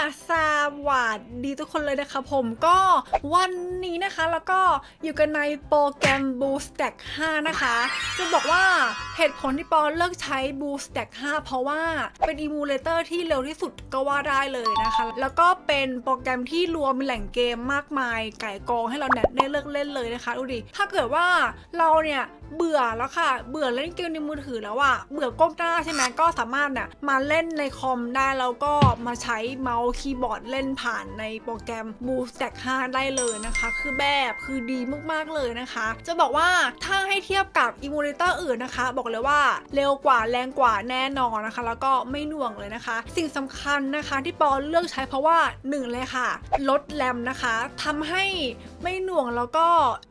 casa. สวัสดีทุกคนเลยนะคะผมก็วันนี้นะคะแล้วก็อยู่กันในโปรแกรม Boost Stack 5 นะคะ จะบอกว่าเหตุผลที่ปอเลิกใช้ Boost Stack 5 เพราะว่าเป็นอีมูเลเตอร์ที่เร็วที่สุดก็ว่าได้เลยนะคะ แล้วก็เป็นโปรแกรมที่รวมแหล่งเกมมากมาย ไก่กองให้เราเนี่ยได้เลิกเล่นเลยนะคะดูดิถ้าเกิดว่าเราเนี่ยเบื่อแล้วค่ะ เบื่อเล่นเกมในมือถือแล้วอะเบื่อก้มหน้าใช่ไหมก็สามารถเนี่ยมาเล่นในคอมได้แล้วก็มาใช้เมาส์คีย์บอร์ดเล่นผ่านในโปรแกรม Boost Stack 5 ได้เลยนะคะ คือแบบคือดีมากๆเลยนะคะ จะบอกว่าถ้าให้เทียบกับอิมูเลเตอร์อื่นนะคะ บอกเลยว่าเร็วกว่าแรงกว่าแน่นอนนะคะ แล้วก็ไม่หน่วงเลยนะคะ สิ่งสำคัญนะคะที่ปอเลือกใช้เพราะว่าหนึ่งเลยค่ะ ลดแรมนะคะทำให้ไม่หน่วงแล้วก็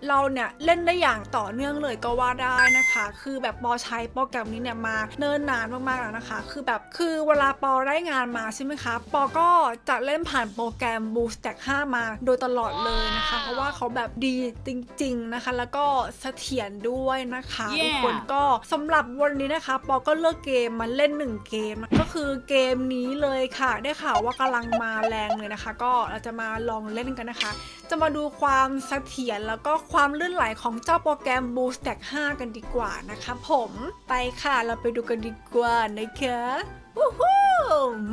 เราเนี่ยเล่นได้อย่างต่อเนื่องเลยก็ว่าได้นะคะ คือแบบปอใช้โปรแกรมนี้เนี่ยมาเนิ่นนานมากๆแล้วนะคะ คือแบบคือเวลาปอได้งานมาใช่ไหมคะปอก็จะเล่นผ่านโปรแกรม Boost Stack 5 มาโดยตลอดเลยนะคะ เพราะว่าเขาแบบดีจริง ๆ นะคะ แล้วก็เสถียรด้วยนะคะ Yeah ทุกคนก็สำหรับวันนี้นะคะ ปอก็เลือกเกมมาเล่นหนึ่งเกม ก็คือเกมนี้เลยค่ะ ได้ข่าวว่ากำลังมาแรงเลยนะคะ ก็เราจะมาลองเล่นกันนะคะ จะมาดูความเสถียรแล้วก็ความลื่นไหลของเจ้าโปรแกรม Boost Stack 5 กันดีกว่านะคะผมไปค่ะเราไปดูกันดีกว่านะคะวู้ฮู้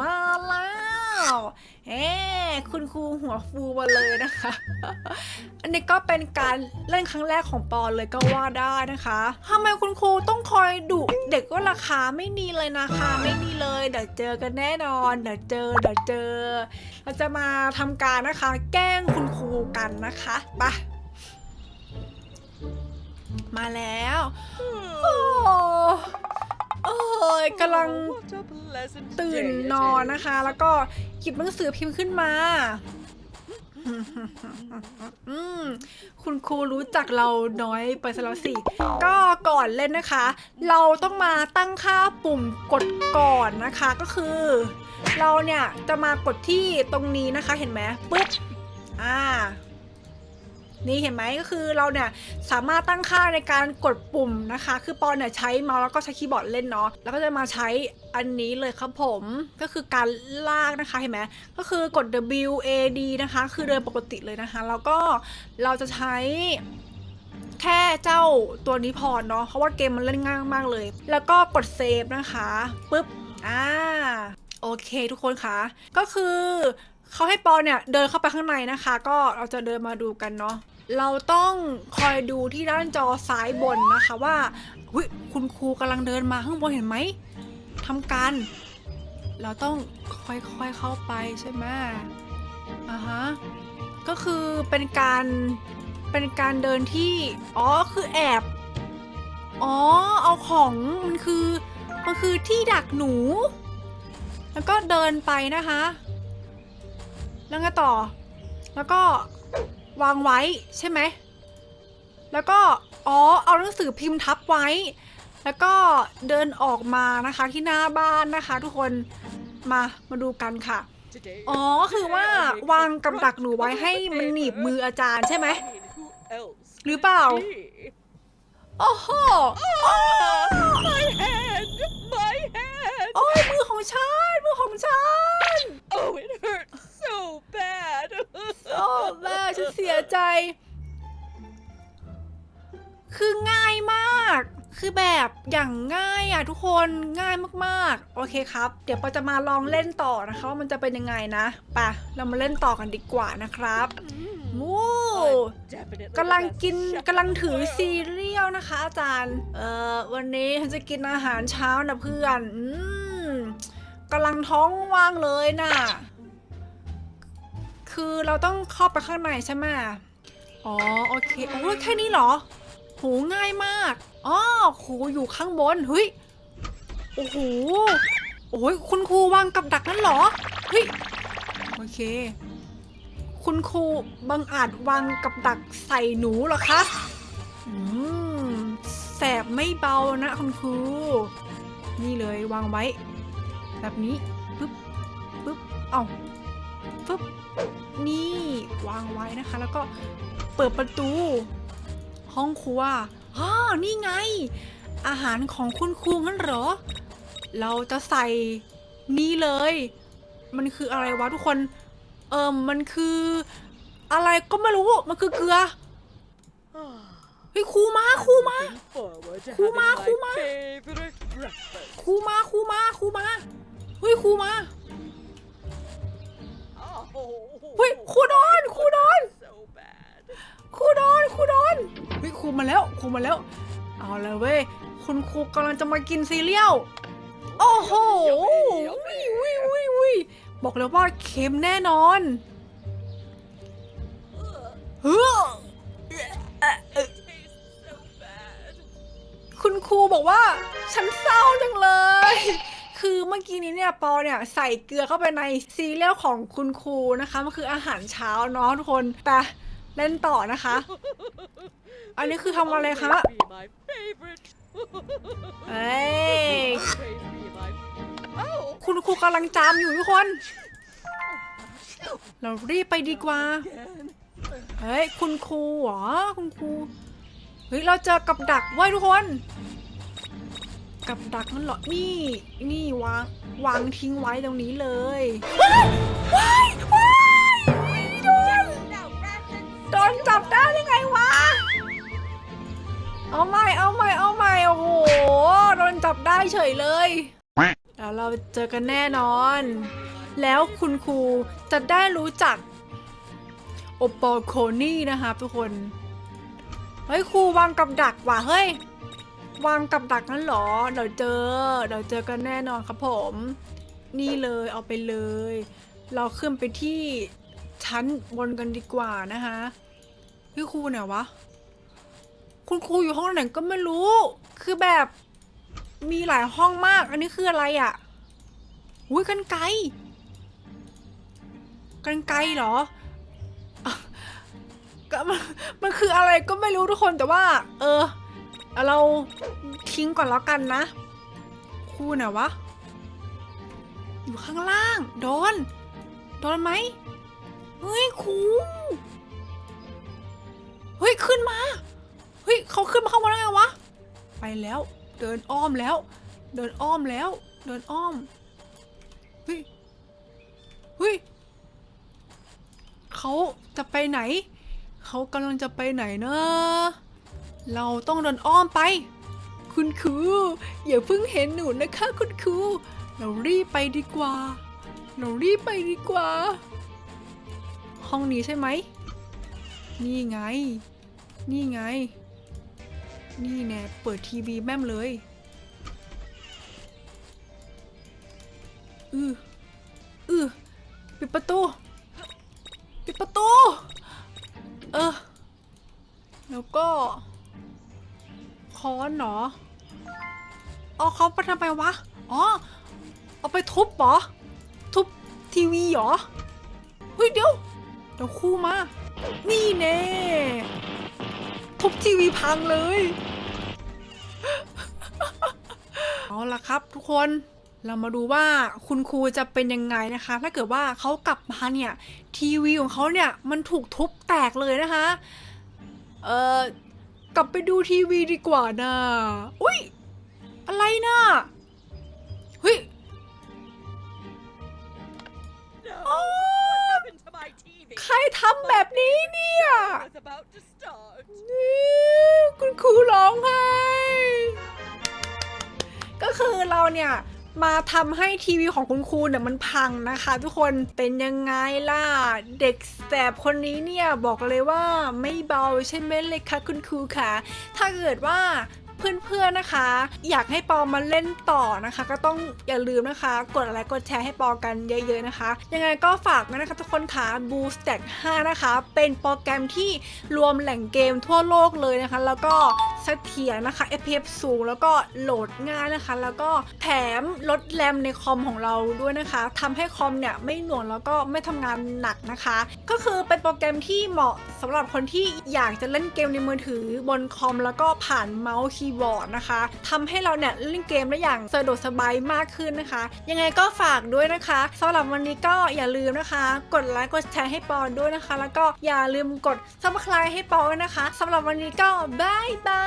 มาแล้ว เอ๊คุณครูหัวฟูมาเลยนะคะ อันนี้ก็เป็นการเล่นครั้งแรกของปอเลยก็ว่าได้นะคะทำไมคุณครูต้องคอยดุเด็กก็ราคาไม่ดีเลยนะคะ ไม่ดีเลย เดี๋ยวเจอกันแน่นอน เดี๋ยวเจอ เดี๋ยวเจอ เราจะมาทำการนะคะ แกล้งคุณครูกันนะคะไปมาแล้ว โอ้ โอ้ยกำลังตื่นนอนนะคะ แล้วก็หยิบหนังสือพิมพ์ขึ้นมาอืมคุณครูรู้จักเราน้อยไปซะแล้วสิ ก็ก่อนเล่นนะคะ เราต้องมาตั้งค่าปุ่มกดก่อนนะคะก็คือ เราเนี่ยจะมากดที่ตรงนี้นะคะเห็นไหมปุ๊บอ่า นี่เห็นไหมก็คือเราเนี่ยสามารถตั้งค่าในการกดปุ่มนะคะ คือปอนเนี่ยใช้เมาส์แล้วก็ใช้คีย์บอร์ดเล่นเนาะแล้วก็จะมาใช้อันนี้เลยครับผมก็คือการลากนะคะเห็นไหมก็คือกด W A D นะคะ คือเดินปกติเลยนะคะ แล้วก็เราจะใช้แค่เจ้าตัวนี้พอเนาะเพราะว่าเกมมันเล่นง่ายมากเลย แล้วก็กดเซฟนะคะปุ๊บอ่าโอเคทุกคนคะก็คือ เขาให้ปอเนี่ยเดินเข้าไปข้างในนะคะ ก็เราจะเดินมาดูกันเนาะเราต้องคอยดูที่ด้านจอซ้ายบนนะคะว่าหุยคุณครูกำลังเดินมาข้างบนเห็นไหมทำการ เราต้องค่อยๆเข้าไปใช่ไหมอ่าฮะก็คือเป็นการเป็นการเดินที่อ๋อคือแอบอ๋อเอาของมันคือมันคือที่ดักหนู แล้วก็เดินไปนะคะ แล้วไงต่อ แล้วก็วางไว้ใช่ไหม แล้วก็อ๋อเอาหนังสือพิมพ์ทับไว้ แล้วก็เดินออกมานะคะที่หน้าบ้านนะคะ ทุกคนมามาดูกันค่ะ อ๋อคือว่าวางกับดักหนูไว้ให้มันหนีบมืออาจารย์ใช่ไหมหรือเปล่าโอ้โห My hand! My hand! โอ้ยมือของฉันมือของฉัน Oh, it hurts so bad! โอ้แม่ฉันเสียใจ คือง่ายมาก คือแบบอย่างง่ายอะทุกคนง่ายมากๆ โอเคครับ เดี๋ยวปอจะมาลองเล่นต่อนะคะว่ามันจะเป็นยังไงนะไปะเรามาเล่นต่อกันดีกว่านะครับวู้ Definitely กำลัง the best กิน chef กำลังถือ in the ซีเรียลนะคะอาจารย์ เอ่อวันนี้ฉันจะกินอาหารเช้านะเพื่อน อืมกำลังท้องว่างเลยน่ะ คือเราต้องเข้าไปข้างในใช่ไหมอ๋อโอเคโอ้ยแค่นี้เหรอโหง่ายมากอ๋อโหอยู่ข้างบนเฮ้ยโอ้โหโอ้ยคุณครูวางกับดักนั่นเหรอเฮ้ยโอเค คุณครูบังอาจวางกับดักใส่หนูเหรอคะอืมแสบไม่เบานะคุณครูนี่เลยวางไว้ แบบนี้ปึ๊บปึ๊บเอ้าปึ๊บ วางไว้นะคะ แล้วก็เปิดประตู ห้องครัวอ๋อนี่ไง อาหารของคุณครูงั้นเหรอ เราจะใส่นี่เลย มันคืออะไรวะทุกคน เอิมมันคือ อะไรก็ไม่รู้ มันคือเกลือเฮ้ยครูมาครูมา Looking forward to Kuma, having my Kuma. favorite breakfast. ครูมาครูมาครูมาเฮ้ยครูมา เฮ้ยครูโดนครูโดนครูโดนครูโดนเฮ้ยครูมาแล้วครูมาแล้ว เอาลยเว้ยคุณครูกำลังจะมากินซีเรียลโอ้โหวิวิวิวิบอกเลยว่าเค็มแน่นอนเฮ้อคุณครูบอกว่า ฉันเศร้าจังเลย มื่อกี้นี้เนี่ยปอเนี่ยใส่เกลือเข้าไปในซีเรียลของคุณครูนะคะ มันคืออาหารเช้าเนาะทุกคนแต่เล่นต่อนะคะ อันนี้คือทำอะไรคะ Always be my favorite. เอ้ย Always be my. Oh, คุณครูกำลังจามอยู่ทุกคน เรารีบไปดีกว่า again. เฮ้ย คุณครูเหรอ คุณครู เฮ้ย เราเจอกับดักไว้ยทุกคน กับดักมันเหรอ นี่ นี่วาง วางทิ้งไว้ตรงนี้เลยว้ายว้ายว้ายโดน โดนจับได้ยังไงวะ เอาใหม่ เอาใหม่ เอาใหม่ โอ้โห โดนจับได้เฉยเลยแล้วเราเจอกันแน่นอน แล้วคุณครูจะได้รู้จักโอปอลโคนี่นะคะทุกคน เฮ้ยครูวางกับดักว่ะเฮ้ย วางกับดักนั้นหรอ เดี๋ยวเจอ เดี๋ยวเจอกันแน่นอนครับผม นี่เลยเอาไปเลย เราขึ้นไปที่ชั้นบนกันดีกว่านะคะพี่ครูเนี่ยวะ คุณครูอยู่ห้องไหนก็ไม่รู้ คือแบบมีหลายห้องมาก อันนี้คืออะไรอะ่ะอุ้ยกันไกลกันไกลเหรอก็มันมันคืออะไรก็ไม่รู้ทุกคนแต่ว่า เออ เราทิ้งก่อนแล้วกันนะครูไหนวะ อยู่ข้างล่าง โดน โดนไหมเฮ้ยครูเฮ้ย ขึ้นมา เฮ้ยเขาขึ้นมาข้างบนแล้วไงวะ ไปแล้ว เดินอ้อมแล้ว เดินอ้อมแล้ว เดินอ้อม เฮ้ย เฮ้ยเขาจะไปไหน เขากำลังจะไปไหนเนะ เราต้องเดินอ้อมไป คุณครูอย่าเพิ่งเห็นหนูนะคะคุณครูเรารีบไปดีกว่า เรารีบไปดีกว่า ห้องนี้ใช่ไหม นี่ไง นี่ไง นี่แน่เปิดทีวีแม่มเลยอืออือปิดประตู ปิดประตู เออ แล้วก็ ค้อนเหรอเอาเขาไปทำไมวะ อ๋อ เอาไปทุบเหรอ ทุบทีวีเหรอ เฮ้ยเดี๋ยว เดี๋ยวคู่มา นี่แน่ ทุบทีวีพังเลย เอาละครับทุกคนเรามาดูว่าคุณครูจะเป็นยังไงนะคะ ถ้าเกิดว่าเขากลับมาเนี่ย ทีวีของเขาเนี่ย มันถูกทุบแตกเลยนะคะ เอ่อ กลับไปดูทีวีดีกว่านะอุ้ยอะไรนะเฮ้ย No. Oh. What happened to my TV? ใครทำแบบนี้เนี่ย was about to start. คุณครูร้องไห้ก็คือเราเนี่ย มาทำให้ทีวีของคุณครูเนี่ยมันพังนะคะ ทุกคนเป็นยังไงล่ะ เด็กแสบคนนี้เนี่ยบอกเลยว่าไม่เบาใช่ไหมเลยคะคุณครูคะถ้าเกิดว่า เพื่อนๆนะคะ อยากให้ปอมาเล่นต่อนะคะ ก็ต้องอย่าลืมนะคะ กดไลค์กดแชร์ให้ปอกันเยอะ ๆนะคะ ยังไงก็ฝากนะคะทุกคนค่ะ Boost Stack 5นะคะ เป็นโปรแกรมที่รวมแหล่งเกมทั่วโลกเลยนะคะ แล้วก็เสถียรนะคะ FPS สูงแล้วก็โหลดง่ายนะคะ แล้วก็แถมลดแรมในคอมของเราด้วยนะคะทำให้คอมเนี่ยไม่หน่วงแล้วก็ไม่ทำงานหนักนะคะ ก็คือเป็นโปรแกรมที่เหมาะสำหรับคนที่อยากจะเล่นเกมในมือถือบนคอมแล้วก็ผ่านเมาส์คีย์บอร์ดนะคะทำให้เราเนี่ยเล่นเกมได้อย่างสะดวกสบายมากขึ้นนะคะ ยังไงก็ฝากด้วยนะคะสำหรับวันนี้ก็อย่าลืมนะคะ กดไลค์กดแชร์ให้ปอนด้วยนะคะ แล้วก็อย่าลืมกด subscribe ให้ปอนด้วยนะคะสำหรับวันนี้ก็บายบา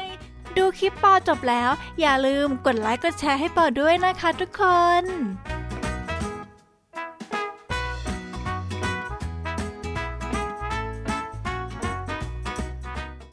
ยดูคลิปปอจบแล้ว อย่าลืมกดไลค์กดแชร์ให้ปอด้วยนะคะทุกคน